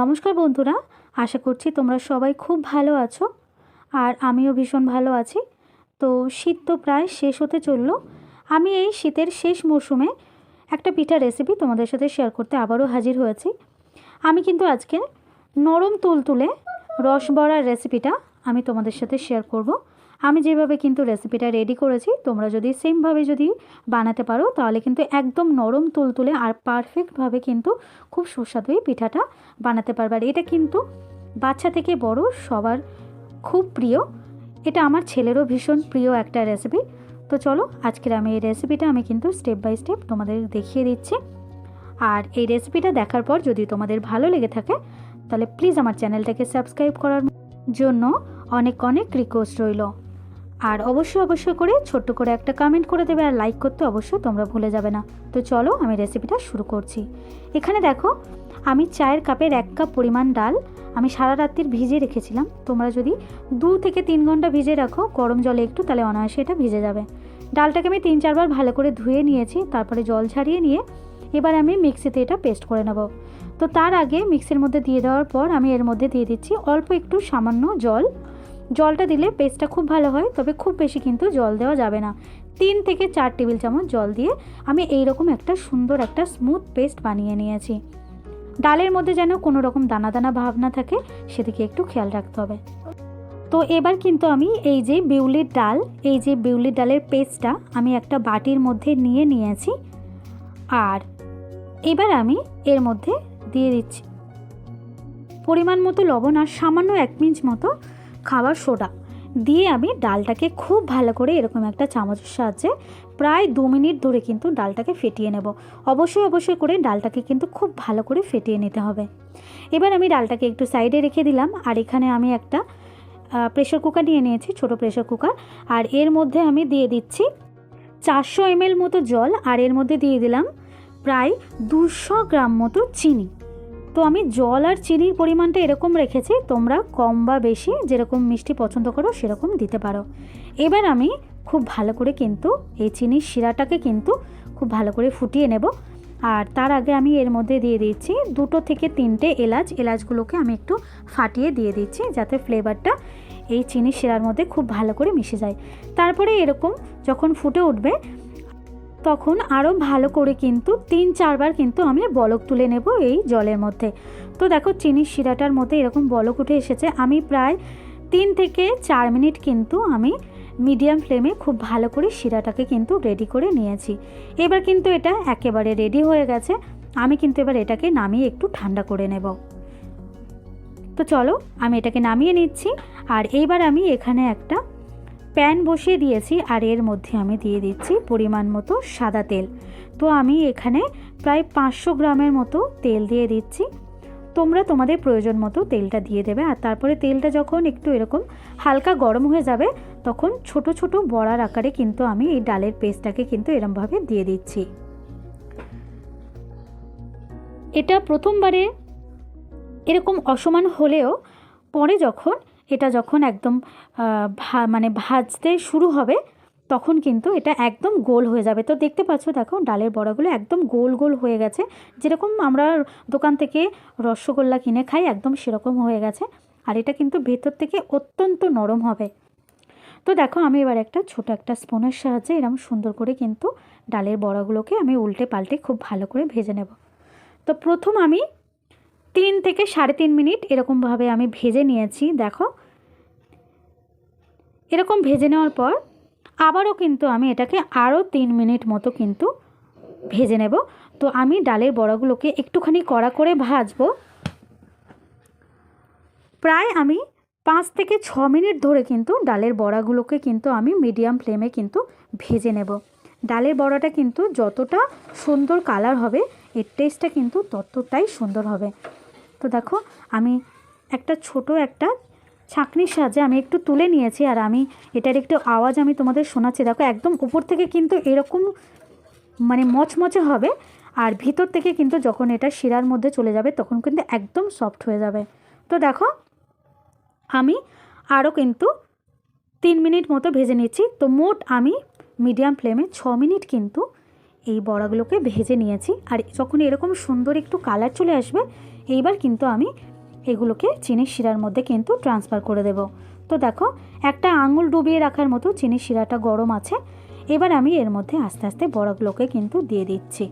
নমস্কার বন্ধুরা, আশা করছি তোমরা সবাই খুব ভালো আছো আর আমিও ভীষণ ভালো আছি। তো শীত তো প্রায় শেষ হতে চলল। আমি এই শীতের শেষ মরশুমে একটা পিঠা রেসিপি তোমাদের সাথে শেয়ার করতে আবারও হাজির হয়েছি। আমি কিন্তু আজকে নরম তুলতুলে রস বড়ার রেসিপিটা আমি তোমাদের সাথে শেয়ার করব। আমি যেভাবে কিন্তু রেসিপিটা রেডি করেছি, তোমরা যদি সেমভাবে যদি বানাতে পারো, তাহলে কিন্তু একদম নরম তুলতুলে আর পারফেক্টভাবে কিন্তু খুব সুস্বাদু এই পিঠাটা বানাতে পারবে। আর এটা কিন্তু বাচ্চা থেকে বড় সবার খুব প্রিয়। এটা আমার ছেলেরও ভীষণ প্রিয় একটা রেসিপি তো চলো, আজকের আমি এই রেসিপিটা আমি কিন্তু স্টেপ বাই স্টেপ তোমাদের দেখিয়ে দিচ্ছি। আর এই রেসিপিটা দেখার পর যদি তোমাদের ভালো লেগে থাকে, তাহলে প্লিজ আমার চ্যানেলটাকে সাবস্ক্রাইব করার জন্য অনেক অনেক রিকোয়েস্ট রইল। আর অবশ্যই অবশ্যই করে ছোট্ট করে একটা কমেন্ট করে দেবে আর লাইক করতে অবশ্যই তোমরা ভুলে যাবে না। তো চলো আমি রেসিপিটা শুরু করছি। এখানে দেখো, আমি চায়ের কাপের এক কাপ পরিমাণ ডাল আমি সারা রাত্রির ভিজে রেখেছিলাম। তোমরা যদি দু থেকে তিন ঘণ্টা ভিজে রাখো, গরম জলে একটু, তাহলে অনায়াসে এটা ভিজে যাবে। ডালটাকে আমি তিন, চারবার ভালো করে ধুয়ে নিয়েছি, তারপরে জল ছাড়িয়ে নিয়ে এবার আমি মিক্সিতে এটা পেস্ট করে নেব। তো তার আগে মিক্সির মধ্যে দিয়ে দেওয়ার পর আমি এর মধ্যে দিয়ে দিচ্ছি অল্প একটু সামান্য জল। জলটা দিলে পেস্টটা খুব ভালো হয়, তবে খুব বেশি কিন্তু জল দেওয়া যাবে না। তিন থেকে চার টেবিল চামচ জল দিয়ে আমি এই রকম একটা সুন্দর একটা স্মুথ পেস্ট বানিয়ে নিয়েছি। ডালের মধ্যে যেন কোনো রকম দানা দানা ভাব না থাকে, সেদিকে একটু খেয়াল রাখতে হবে। তো এবার কিন্তু আমি এই যে বিউলির ডাল, এই যে বিউলির ডালের পেস্টটা আমি একটা বাটির মধ্যে নিয়ে নিয়েছি। আর এবার আমি এর মধ্যে দিয়ে দিচ্ছি। পরিমাণ মতো লবণ আর সামান্য এক পিঞ্চ মতো খাবার সোডা। দিয়ে আমি ডালটাকে খুব ভালো করে এরকম একটা চামচের সাহায্যে প্রায় দু মিনিট ধরে কিন্তু ডালটাকে ফেটিয়ে নেব। অবশ্যই অবশ্যই করে ডালটাকে কিন্তু খুব ভালো করে ফেটিয়ে নিতে হবে। এবার আমি ডালটাকে একটু সাইডে রেখে দিলাম আর এখানে আমি একটা প্রেশার কুকার নিয়ে নিয়েছি, ছোট প্রেশার কুকার আর এর মধ্যে আমি দিয়ে দিচ্ছি চারশো এমএল মতো জল আর এর মধ্যে দিয়ে দিলাম প্রায় দুশো গ্রাম মতো চিনি। তো আমি জল আর চিনির পরিমাণটা এরকম রেখেছি, তোমরা কম বা বেশি যেরকম মিষ্টি পছন্দ করো সেরকম দিতে পারো। এবার আমি খুব ভালো করে কিন্তু এই চিনির শিরাটাকে কিন্তু খুব ভালো করে ফুটিয়ে নেব। আর তার আগে আমি এর মধ্যে দিয়ে দিচ্ছি দুটো থেকে তিনটে এলাচ। এলাচগুলোকে আমি একটু ফাটিয়ে দিয়ে দিচ্ছি যাতে ফ্লেভারটা এই চিনির শিরার মধ্যে খুব ভালো করে মিশে যায়। তারপরে এরকম যখন ফুটে উঠবে তখন আরও ভালো করে কিন্তু তিন, চারবার কিন্তু আমি বলক তুলে নেব এই জলের মধ্যে। তো দেখো চিনির শিরাটার মধ্যে এরকম বলক উঠে এসেছে। আমি প্রায় তিন থেকে চার মিনিট কিন্তু আমি মিডিয়াম ফ্লেমে খুব ভালো করে শিরাটাকে কিন্তু রেডি করে নিয়েছি। এবার কিন্তু এটা একেবারে রেডি হয়ে গেছে। আমি কিন্তু এবার এটাকে নামিয়ে একটু ঠান্ডা করে নেব। তো চলো, আমি এটাকে নামিয়ে নিচ্ছি। আর এইবার আমি এখানে একটা প্যান বসিয়ে দিয়েছি আর এর মধ্যে আমি দিয়ে দিচ্ছি পরিমাণ মতো সাদা তেল। তো আমি এখানে প্রায় পাঁচশো গ্রামের মতো তেল দিয়ে দিচ্ছি। তোমরা তোমাদের প্রয়োজন মতো তেলটা দিয়ে দেবে আর তারপরে তেলটা যখন একটু এরকম হালকা গরম হয়ে যাবে, তখন ছোট ছোট বড়ার আকারে কিন্তু আমি এই ডালের পেস্টটাকে কিন্তু এরমভাবে দিয়ে দিচ্ছি। এটা প্রথমবারে এরকম অসমান হলেও পরে যখন এটা যখন একদম মানে ভাজতে শুরু হবে, তখন কিন্তু এটা একদম গোল হয়ে যাবে। তো দেখতে পাচ্ছ, দেখো ডালের বড়াগুলো একদম গোল গোল হয়ে গেছে। যেরকম আমরা দোকান থেকে রসগোল্লা কিনে খাই, একদম সেরকম হয়ে গেছে। আর এটা কিন্তু ভেতর থেকে অত্যন্ত নরম হবে। তো দেখো আমি এবার একটা ছোট একটা স্পুনের সাহায্যে এরকম সুন্দর করে কিন্তু ডালের বড়াগুলোকে আমি উল্টে পাল্টে খুব ভালো করে ভেজে নেব। তো প্রথম আমি তিন থেকে সাড়ে তিন মিনিট এরকমভাবে আমি ভেজে নিয়েছি, দেখো। এরকম ভেজে নেওয়ার পর আবারও কিন্তু আমি এটাকে আরও তিন মিনিট মতো কিন্তু ভেজে নেব। তো আমি ডালের বড়াগুলোকে একটুখানি কড়া করে ভাজবো। প্রায় আমি পাঁচ থেকে ছ মিনিট ধরে কিন্তু ডালের বড়াগুলোকে কিন্তু আমি মিডিয়াম ফ্লেমে কিন্তু ভেজে নেব। ডালের বড়াটা কিন্তু যতটা সুন্দর কালার হবে, এর টেস্টটা কিন্তু ততটাই সুন্দর হবে। তো দেখো, আমি একটা ছোট একটা ছাঁকনির সাহায্যে আমি একটু তুলে নিয়েছি আর আমি এটার একটু আওয়াজ আমি তোমাদের শোনাচ্ছি। দেখো, একদম উপর থেকে কিন্তু এরকম মানে মচমচে হবে আর ভিতর থেকে কিন্তু যখন এটা শিরার মধ্যে চলে যাবে তখন কিন্তু একদম সফট হয়ে যাবে। তো দেখো, আমি আরও কিন্তু তিন মিনিট মতো ভেজে নিচ্ছি। তো মোট আমি মিডিয়াম ফ্লেমে ছ মিনিট কিন্তু এই বড়াগুলোকে ভেজে নিয়েছি। আর যখন এরকম সুন্দর একটু কালার চলে আসবে এইবার কিন্তু আমি এগুলোকে চিনির শিরার মধ্যে কিন্তু ট্রান্সফার করে দেব। তো দেখো, একটা আঙুল ডুবিয়ে রাখার মতো চিনির শিরাটা গরম আছে। এবার আমি এর মধ্যে আস্তে আস্তে বড়াগুলোকে কিন্তু দিয়ে দিচ্ছি।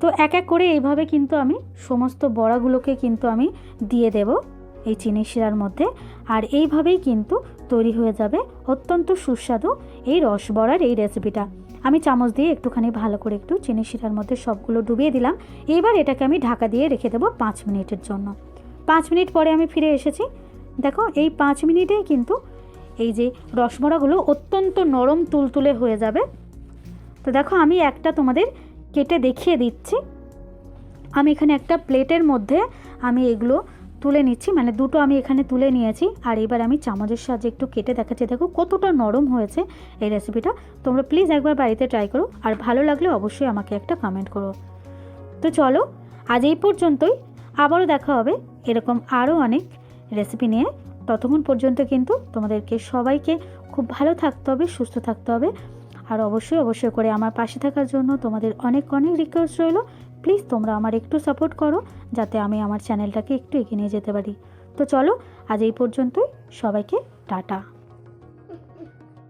তো এক এক করে এইভাবে কিন্তু আমি সমস্ত বড়াগুলোকে কিন্তু আমি দিয়ে দেব এই চিনি শিরার মধ্যে। আর এইভাবেই কিন্তু তৈরি হয়ে যাবে অত্যন্ত সুস্বাদু এই রস রসবড়ার এই রেসিপিটা আমি চামচ দিয়ে একটুখানি ভালো করে একটু চিনি শিরার মধ্যে সবগুলো ডুবিয়ে দিলাম। এবার এটাকে আমি ঢাকা দিয়ে রেখে দেবো পাঁচ মিনিটের জন্য। পাঁচ মিনিট পরে আমি ফিরে এসেছি। দেখো, এই পাঁচ মিনিটেই কিন্তু এই যে রসবড়াগুলো অত্যন্ত নরম তুলতুলে হয়ে যাবে। তো দেখো, আমি একটা তোমাদের কেটে দেখিয়ে দিচ্ছি। আমি এখানে একটা প্লেটের মধ্যে আমি এগুলো তুলে নিচ্ছি মানে দুটো আমি এখানে তুলে নিয়েছি। আর এবার আমি চামচের সাহায্যে একটু কেটে দেখাচ্ছি। দেখো কতটা নরম হয়েছে এই রেসিপিটা তোমরা প্লিজ একবার বাড়িতে ট্রাই করো। আর ভালো লাগলে অবশ্যই আমাকে একটা কমেন্ট করো। তো চলো, আজ এই পর্যন্তই। আবারও দেখা হবে এরকম আরও অনেক রেসিপি নিয়ে। ততক্ষণ পর্যন্ত কিন্তু তোমাদেরকে সবাইকে খুব ভালো থাকতে হবে, সুস্থ থাকতে হবে। আর অবশ্যই অবশ্যই করে আমার পাশে থাকার জন্য তোমাদের অনেক অনেক রিকোয়েস্ট রইল। প্লিজ তোমরা আমার একটু সাপোর্ট করো, যাতে আমি আমার চ্যানেলটাকে একটু এগিয়ে নিয়ে যেতে পারি। তো চলো, আজ এই পর্যন্তই। সবাইকে টাটা।